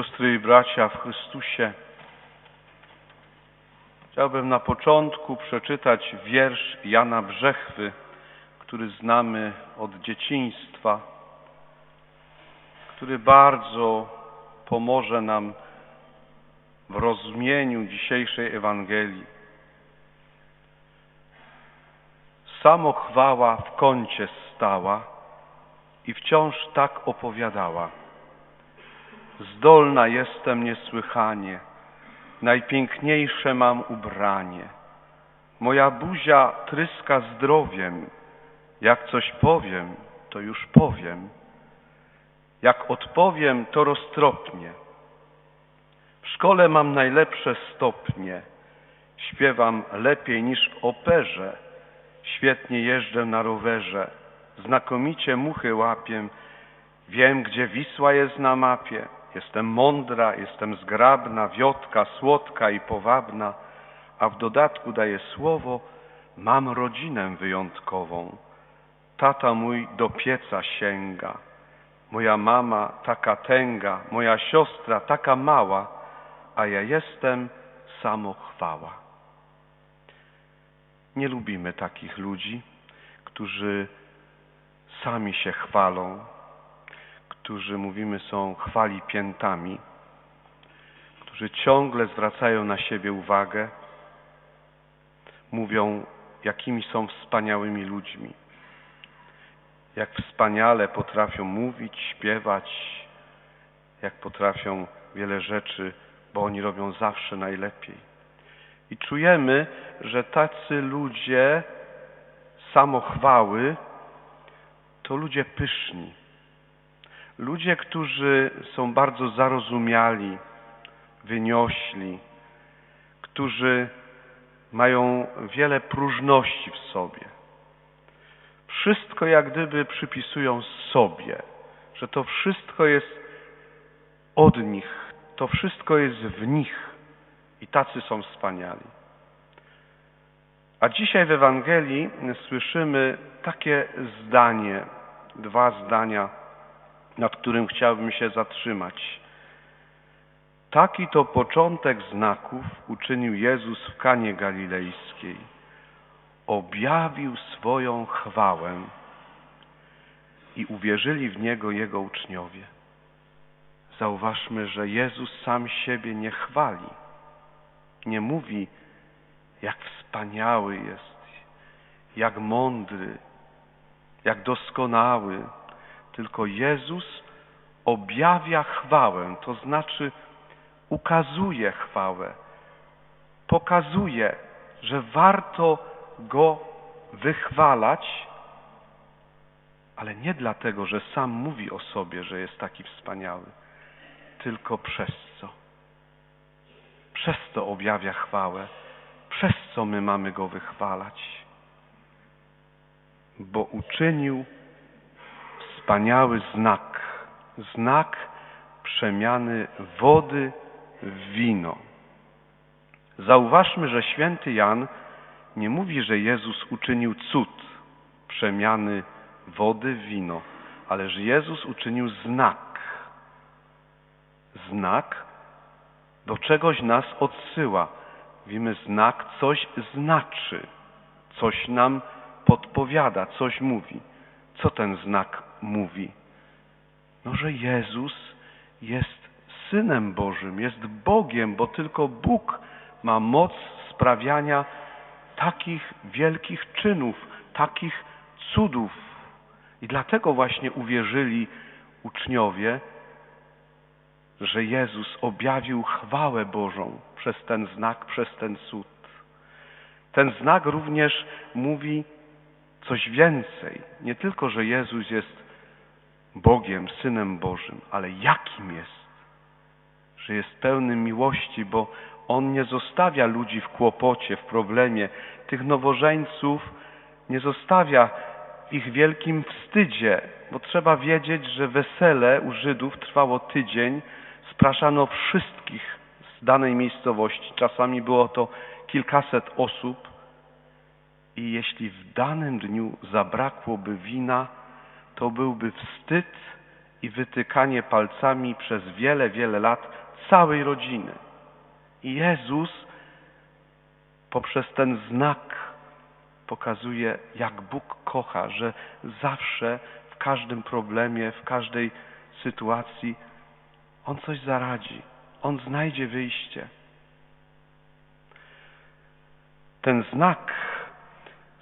Siostry i bracia w Chrystusie, chciałbym na początku przeczytać wiersz Jana Brzechwy, który znamy od dzieciństwa, który bardzo pomoże nam w rozumieniu dzisiejszej Ewangelii. Samochwała w kącie stała i wciąż tak opowiadała. Zdolna jestem niesłychanie, najpiękniejsze mam ubranie. Moja buzia tryska zdrowiem, jak coś powiem, to już powiem. Jak odpowiem, to roztropnie. W szkole mam najlepsze stopnie, śpiewam lepiej niż w operze, świetnie jeżdżę na rowerze, znakomicie muchy łapię, wiem, gdzie Wisła jest na mapie. Jestem mądra, jestem zgrabna, wiotka, słodka i powabna, a w dodatku daję słowo, mam rodzinę wyjątkową. Tata mój do pieca sięga, moja mama taka tęga, moja siostra taka mała, a ja jestem samochwała. Nie lubimy takich ludzi, którzy sami się chwalą, którzy mówimy są chwali piętami, którzy ciągle zwracają na siebie uwagę, mówią, jakimi są wspaniałymi ludźmi, jak wspaniale potrafią mówić, śpiewać, jak potrafią wiele rzeczy, bo oni robią zawsze najlepiej. I czujemy, że tacy ludzie samochwały to ludzie pyszni, Ludzie, którzy są bardzo zarozumiali, wyniośli, którzy mają wiele próżności w sobie. Wszystko jak gdyby przypisują sobie, że to wszystko jest od nich, to wszystko jest w nich i tacy są wspaniali. A dzisiaj w Ewangelii słyszymy takie zdanie, dwa zdania nad którym chciałbym się zatrzymać. Taki to początek znaków uczynił Jezus w Kanie Galilejskiej. Objawił swoją chwałę i uwierzyli w Niego Jego uczniowie. Zauważmy, że Jezus sam siebie nie chwali. Nie mówi, jak wspaniały jest, jak mądry, jak doskonały, tylko Jezus objawia chwałę, to znaczy ukazuje chwałę, pokazuje, że warto Go wychwalać, ale nie dlatego, że sam mówi o sobie, że jest taki wspaniały, tylko przez co. Przez co objawia chwałę, przez co my mamy Go wychwalać. Bo uczynił wspaniały znak, znak przemiany wody w wino. Zauważmy, że święty Jan nie mówi, że Jezus uczynił cud przemiany wody w wino, ale że Jezus uczynił znak. Znak do czegoś nas odsyła. Wiemy, znak coś znaczy, coś nam podpowiada, coś mówi. Co ten znak mówi? No, że Jezus jest Synem Bożym, jest Bogiem, bo tylko Bóg ma moc sprawiania takich wielkich czynów, takich cudów. I dlatego właśnie uwierzyli uczniowie, że Jezus objawił chwałę Bożą przez ten znak, przez ten cud. Ten znak również mówi coś więcej. Nie tylko, że Jezus jest Bogiem, Synem Bożym, ale jakim jest? Że jest pełny miłości, bo On nie zostawia ludzi w kłopocie, w problemie. Tych nowożeńców nie zostawia ich wielkim wstydzie, bo trzeba wiedzieć, że wesele u Żydów trwało tydzień, spraszano wszystkich z danej miejscowości. Czasami było to kilkaset osób, i jeśli w danym dniu zabrakłoby wina, to byłby wstyd i wytykanie palcami przez wiele, wiele lat całej rodziny. I Jezus poprzez ten znak pokazuje, jak Bóg kocha, że zawsze w każdym problemie, w każdej sytuacji On coś zaradzi, On znajdzie wyjście. Ten znak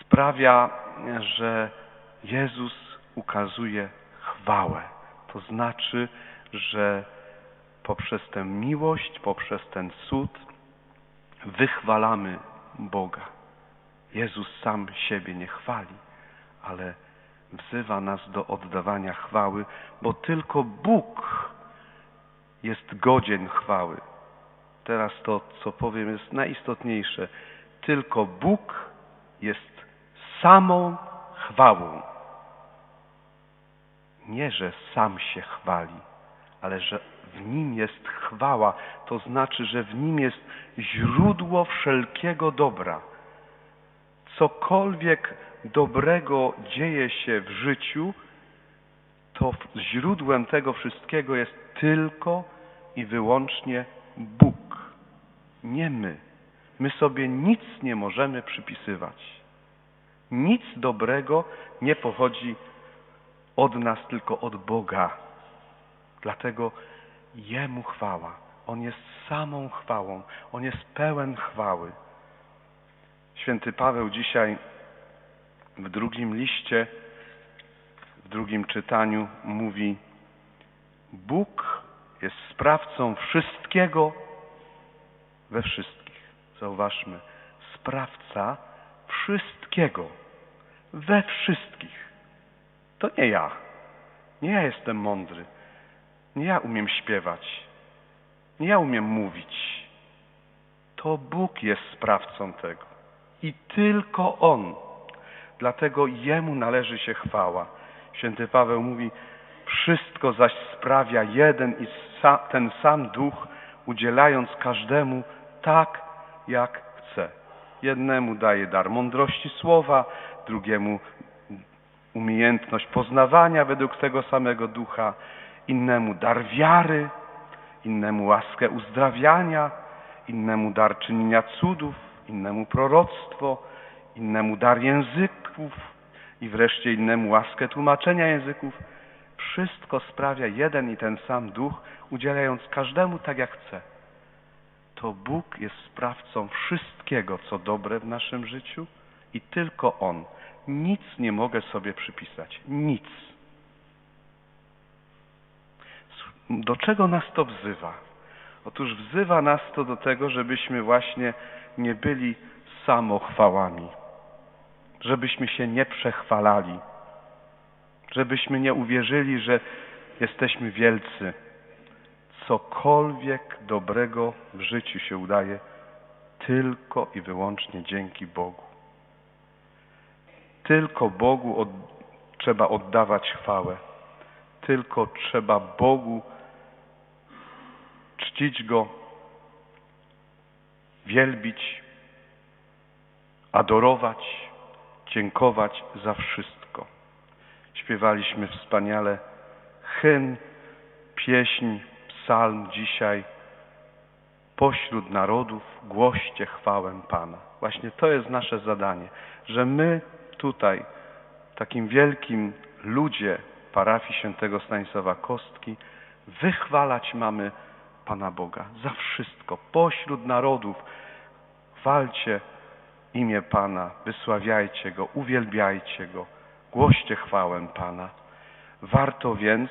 sprawia, że Jezus ukazuje chwałę. To znaczy, że poprzez tę miłość, poprzez ten cud wychwalamy Boga. Jezus sam siebie nie chwali, ale wzywa nas do oddawania chwały, bo tylko Bóg jest godzien chwały. Teraz to, co powiem, jest najistotniejsze. Tylko Bóg jest samą chwałą. Nie, że sam się chwali, ale że w nim jest chwała, to znaczy, że w nim jest źródło wszelkiego dobra. Cokolwiek dobrego dzieje się w życiu, to źródłem tego wszystkiego jest tylko i wyłącznie Bóg, nie my. My sobie nic nie możemy przypisywać. Nic dobrego nie pochodzi od nas, tylko od Boga. Dlatego Jemu chwała. On jest samą chwałą. On jest pełen chwały. Święty Paweł dzisiaj w drugim liście, w drugim czytaniu mówi Bóg jest sprawcą wszystkiego we wszystkich. Zauważmy, sprawca wszystkiego we wszystkich. To nie ja. Nie ja jestem mądry. Nie ja umiem śpiewać. Nie ja umiem mówić. To Bóg jest sprawcą tego. I tylko On. Dlatego Jemu należy się chwała. Święty Paweł mówi, wszystko zaś sprawia jeden i ten sam duch, udzielając każdemu tak, jak chce. Jednemu daje dar mądrości słowa, drugiemu umiejętność poznawania według tego samego ducha, innemu dar wiary, innemu łaskę uzdrawiania, innemu dar czynienia cudów, innemu proroctwo, innemu dar języków i wreszcie innemu łaskę tłumaczenia języków. Wszystko sprawia jeden i ten sam duch, udzielając każdemu tak jak chce. To Bóg jest sprawcą wszystkiego, co dobre w naszym życiu i tylko On. Nic nie mogę sobie przypisać. Nic. Do czego nas to wzywa? Otóż wzywa nas to do tego, żebyśmy właśnie nie byli samochwałami, żebyśmy się nie przechwalali, żebyśmy nie uwierzyli, że jesteśmy wielcy. Cokolwiek dobrego w życiu się udaje tylko i wyłącznie dzięki Bogu. Tylko Bogu od, trzeba oddawać chwałę. Tylko trzeba Bogu czcić Go, wielbić, adorować, dziękować za wszystko. Śpiewaliśmy wspaniale hymn, pieśń, psalm dzisiaj. Pośród narodów głoście chwałę Pana. Właśnie to jest nasze zadanie, że my tutaj, w takim wielkim ludzie parafii świętego Stanisława Kostki, wychwalać mamy Pana Boga za wszystko. Pośród narodów chwalcie imię Pana, wysławiajcie Go, uwielbiajcie Go, głoście chwałę Pana. Warto więc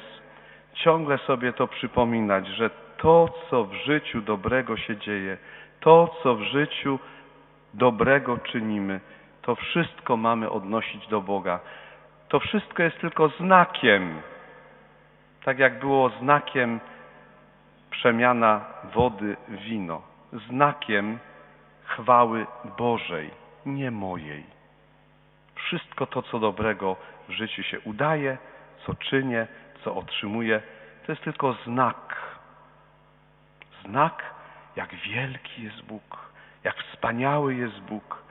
ciągle sobie to przypominać, że to, co w życiu dobrego się dzieje, to, co w życiu dobrego czynimy, to wszystko mamy odnosić do Boga. To wszystko jest tylko znakiem. Tak jak było znakiem przemiana wody w wino. Znakiem chwały Bożej, nie mojej. Wszystko to, co dobrego w życiu się udaje, co czynię, co otrzymuję, to jest tylko znak. Znak, jak wielki jest Bóg, jak wspaniały jest Bóg,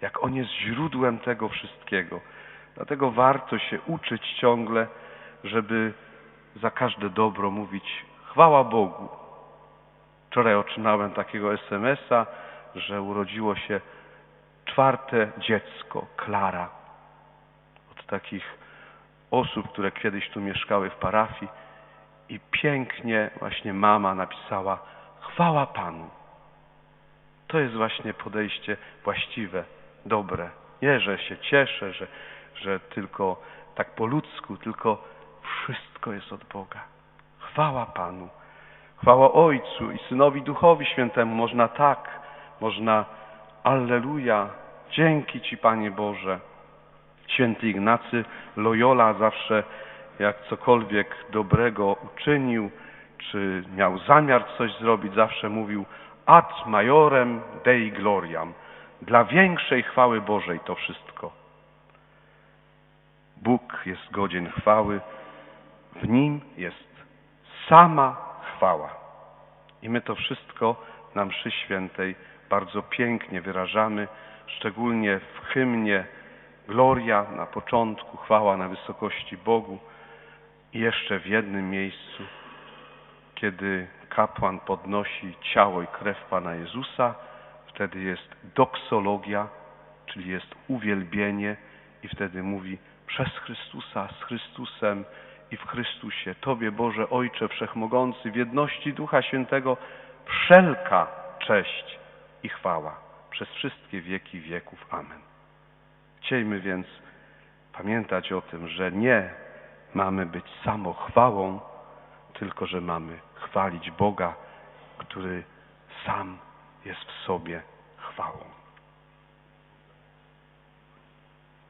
jak On jest źródłem tego wszystkiego. Dlatego warto się uczyć ciągle, żeby za każde dobro mówić chwała Bogu. Wczoraj otrzymałem takiego SMS-a, że urodziło się czwarte dziecko, Klara. Od takich osób, które kiedyś tu mieszkały w parafii i pięknie właśnie mama napisała chwała Panu. To jest właśnie podejście właściwe, dobre. Nie, że się cieszę, że, że tylko tak po ludzku, tylko wszystko jest od Boga. Chwała Panu. Chwała Ojcu i Synowi Duchowi Świętemu. Można tak, można Alleluja. Dzięki Ci, Panie Boże. Święty Ignacy Loyola zawsze jak cokolwiek dobrego uczynił, czy miał zamiar coś zrobić, zawsze mówił ad majorem Dei gloriam. Dla większej chwały Bożej to wszystko. Bóg jest godzien chwały, w Nim jest sama chwała. I my to wszystko na mszy świętej bardzo pięknie wyrażamy, szczególnie w hymnie Gloria na początku, chwała na wysokości Bogu i jeszcze w jednym miejscu, kiedy kapłan podnosi ciało i krew Pana Jezusa, wtedy jest doksologia, czyli jest uwielbienie i wtedy mówi przez Chrystusa, z Chrystusem i w Chrystusie. Tobie Boże Ojcze Wszechmogący w jedności Ducha Świętego wszelka cześć i chwała przez wszystkie wieki wieków. Amen. Chciejmy więc pamiętać o tym, że nie mamy być samochwałą, tylko że mamy chwalić Boga, który sam jest w sobie chwałą.